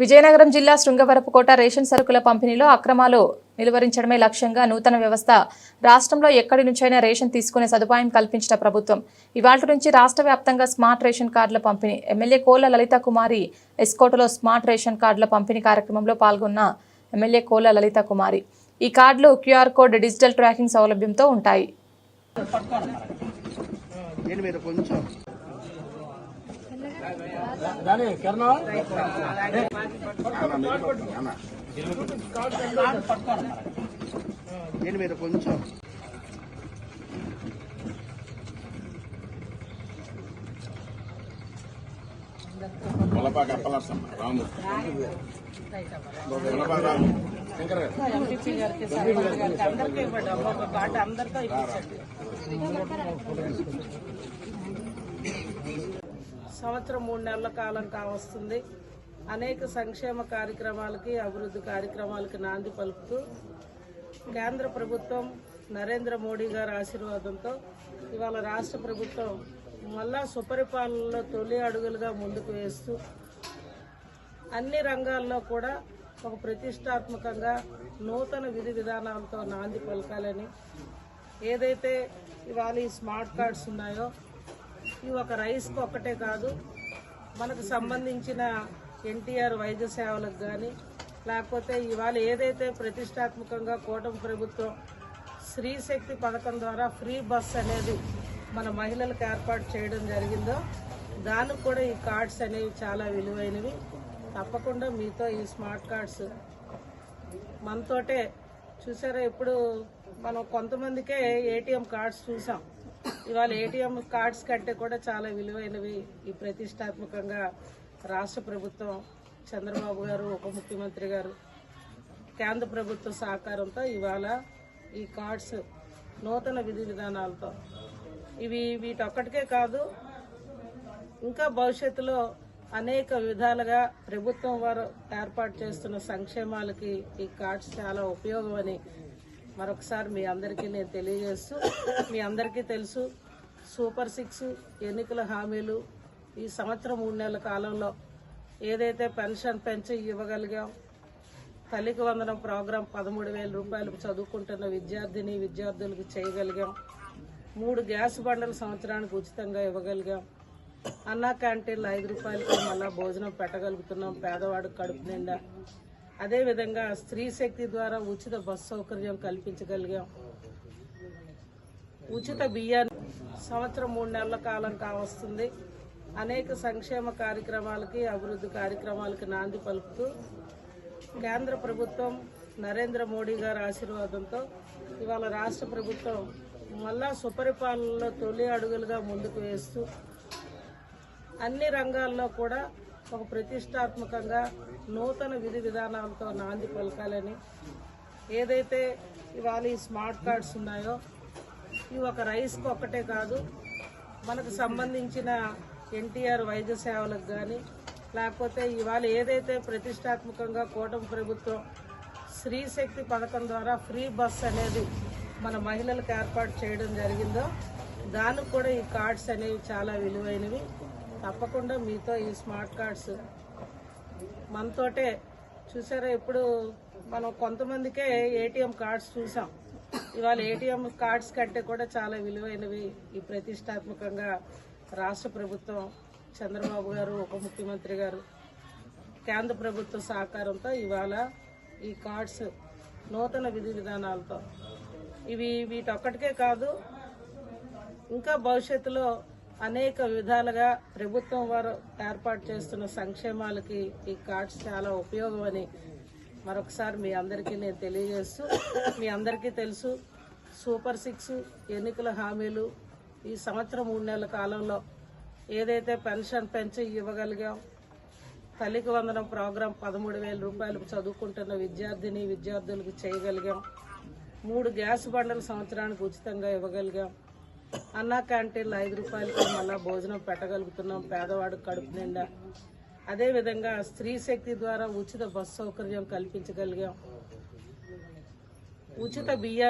విజయనగరం జిల్లా శృంగవరపుకోట రేషన్ సరుకుల పంపిణీలో అక్రమాలు నిలువరించడమే లక్ష్యంగా నూతన వ్యవస్థ రాష్ట్రంలో ఎక్కడి నుంచైనా రేషన్ తీసుకునే సదుపాయం కల్పించిన ప్రభుత్వం. ఇవాళ నుంచి రాష్ట్ర వ్యాప్తంగా స్మార్ట్ రేషన్ కార్డుల పంపిణీ. ఎమ్మెల్యే కోల లలిత కుమారి ఎస్కోటలో స్మార్ట్ రేషన్ కార్డుల పంపిణీ కార్యక్రమంలో పాల్గొన్న ఎమ్మెల్యే కోల లలిత కుమారి. ఈ కార్డులు క్యూఆర్ కోడ్ డిజిటల్ ట్రాకింగ్ సౌలభ్యంతో ఉంటాయి. దీని కొంచెం దీని మీద కొంచెం. ములపాక అప్పలర్సమ్మ రాము. ములపాక రాము. శంకర్ గారు సంవత్సరం మూడు నెలల కాలం కావస్తుంది. అనేక సంక్షేమ కార్యక్రమాలకి అభివృద్ధి కార్యక్రమాలకి నాంది పలుకుతూ కేంద్ర ప్రభుత్వం నరేంద్ర మోడీ గారి ఆశీర్వాదంతో ఇవాళ రాష్ట్ర ప్రభుత్వం మళ్ళా సుపరిపాలనలో తొలి అడుగులుగా ముందుకు వేస్తూ అన్ని రంగాల్లో కూడా ఒక ప్రతిష్టాత్మకంగా నూతన విధి విధానాలతో నాంది పలకాలని ఏదైతే ఇవాళ ఈ స్మార్ట్ కార్డ్స్ ఉన్నాయో ఇది ఒక రైస్కి ఒక్కటే కాదు మనకు సంబంధించిన ఎన్టీఆర్ వైద్య సేవలకు కానీ లేకపోతే ఇవాళ ఏదైతే ప్రతిష్టాత్మకంగా కూటమి ప్రభుత్వం స్త్రీ శక్తి పథకం ద్వారా ఫ్రీ బస్ అనేది మన మహిళలకు ఏర్పాటు చేయడం జరిగిందో దానికి కూడా ఈ కార్డ్స్ అనేవి చాలా విలువైనవి. తప్పకుండా మీతో ఈ స్మార్ట్ కార్డ్స్ మనతోటే చూసారా ఇప్పుడు మనం కొంతమందికే ఏటీఎం కార్డ్స్ చూసాం. ఇవాళ ఏటీఎం కార్డ్స్ కంటే కూడా చాలా విలువైనవి ఈ ప్రతిష్టాత్మకంగా రాష్ట్ర ప్రభుత్వం చంద్రబాబు గారు ఉప ముఖ్యమంత్రి గారు కేంద్ర ప్రభుత్వ సహకారంతో ఇవాళ ఈ కార్డ్స్ నూతన విధి విధానాలతో. ఇవి వీటొక్కటికే కాదు ఇంకా భవిష్యత్తులో అనేక విధాలుగా ప్రభుత్వం వారు ఏర్పాటు చేస్తున్న సంక్షేమాలకి ఈ కార్డ్స్ చాలా ఉపయోగమని మరొకసారి మీ అందరికీ నేను తెలియజేస్తూ మీ అందరికీ తెలుసు సూపర్ సిక్స్ ఎన్నికల హామీలు ఈ సంవత్సరం మూడు నెలల కాలంలో ఏదైతే పెన్షన్ పెంచి ఇవ్వగలిగాం తల్లికి వందనం ప్రోగ్రాం పదమూడు వేల రూపాయలు చదువుకుంటున్న విద్యార్థిని విద్యార్థులకు చేయగలిగాం. మూడు గ్యాస్ బండలు సంవత్సరానికి ఉచితంగా ఇవ్వగలిగాం. అన్నా క్యాంటీన్లు ఐదు రూపాయలకి మళ్ళా భోజనం పెట్టగలుగుతున్నాం. పేదవాడికి కడుపు నిండా అదేవిధంగా స్త్రీ శక్తి ద్వారా ఉచిత బస్ సౌకర్యం కల్పించగలిగాం. ఉచిత బియ్యాన్ని సంవత్సరం మూడు నెలల కాలం కావస్తుంది. అనేక సంక్షేమ కార్యక్రమాలకి అభివృద్ధి కార్యక్రమాలకి నాంది పలుకుతూ కేంద్ర ప్రభుత్వం నరేంద్ర మోడీ గారి ఆశీర్వాదంతో ఇవాళ రాష్ట్ర ప్రభుత్వం మళ్ళా సుపరిపాలనలో తొలి అడుగులుగా ముందుకు వేస్తూ అన్ని రంగాల్లో కూడా ఒక ప్రతిష్టాత్మకంగా నూతన విధి విధానాలతో నాంది పలకాలని. ఏదైతే ఇవాళ ఈ స్మార్ట్ కార్డ్స్ ఉన్నాయో ఇవి ఒక రైస్కి ఒక్కటే కాదు మనకు సంబంధించిన ఎన్టీఆర్ వైద్య సేవలకు కానీ లేకపోతే ఇవాళ ఏదైతే ప్రతిష్టాత్మకంగా కూటమి ప్రభుత్వం స్త్రీ శక్తి పథకం ద్వారా ఫ్రీ బస్ అనేది మన మహిళలకు ఏర్పాటు చేయడం జరిగిందో దానికి కూడా ఈ కార్డ్స్ అనేవి చాలా విలువైనవి. తప్పకుండా మీతో ఈ స్మార్ట్ కార్డ్స్ మనతోటే చూసారా? ఇప్పుడు మనం కొంతమందికే ఏటీఎం కార్డ్స్ చూసాం. ఇవాళ ఏటీఎం కార్డ్స్ కంటే కూడా చాలా విలువైనవి ఈ ప్రతిష్టాత్మకంగా రాష్ట్ర ప్రభుత్వం చంద్రబాబు గారు ఉప ముఖ్యమంత్రి గారు కేంద్ర ప్రభుత్వ సహకారంతో ఇవాళ ఈ కార్డ్స్ నూతన విధి విధానాలతో. ఇవి వీటొక్కటికే కాదు ఇంకా భవిష్యత్తులో అనేక విధాలుగా ప్రభుత్వం వారు ఏర్పాటు చేస్తున్న సంక్షేమాలకి ఈ కార్డ్స్ చాలా ఉపయోగమని మరొకసారి మీ అందరికీ నేను తెలియజేస్తూ మీ అందరికీ తెలుసు సూపర్ సిక్స్ ఎన్నికల హామీలు ఈ సంవత్సరం మూడు నెలల కాలంలో ఏదైతే పెన్షన్ పెంచి ఇవ్వగలిగాం తల్లికి వందనం ప్రోగ్రాం పదమూడు వేల రూపాయలు చదువుకుంటున్న విద్యార్థిని విద్యార్థులకు చేయగలిగాం మూడు గ్యాస్ బండలు సంవత్సరానికి ఉచితంగా ఇవ్వగలిగాం అన్నా క్యాంటీన్లు ఐదు రూపాయలకి మళ్ళా భోజనం పెట్టగలుగుతున్నాం. పేదవాడికి కడుపు నిండా. అదేవిధంగా స్త్రీ శక్తి ద్వారా ఉచిత బస్సు సౌకర్యం కల్పించగలిగాం. ఉచిత బియ్యాన్ని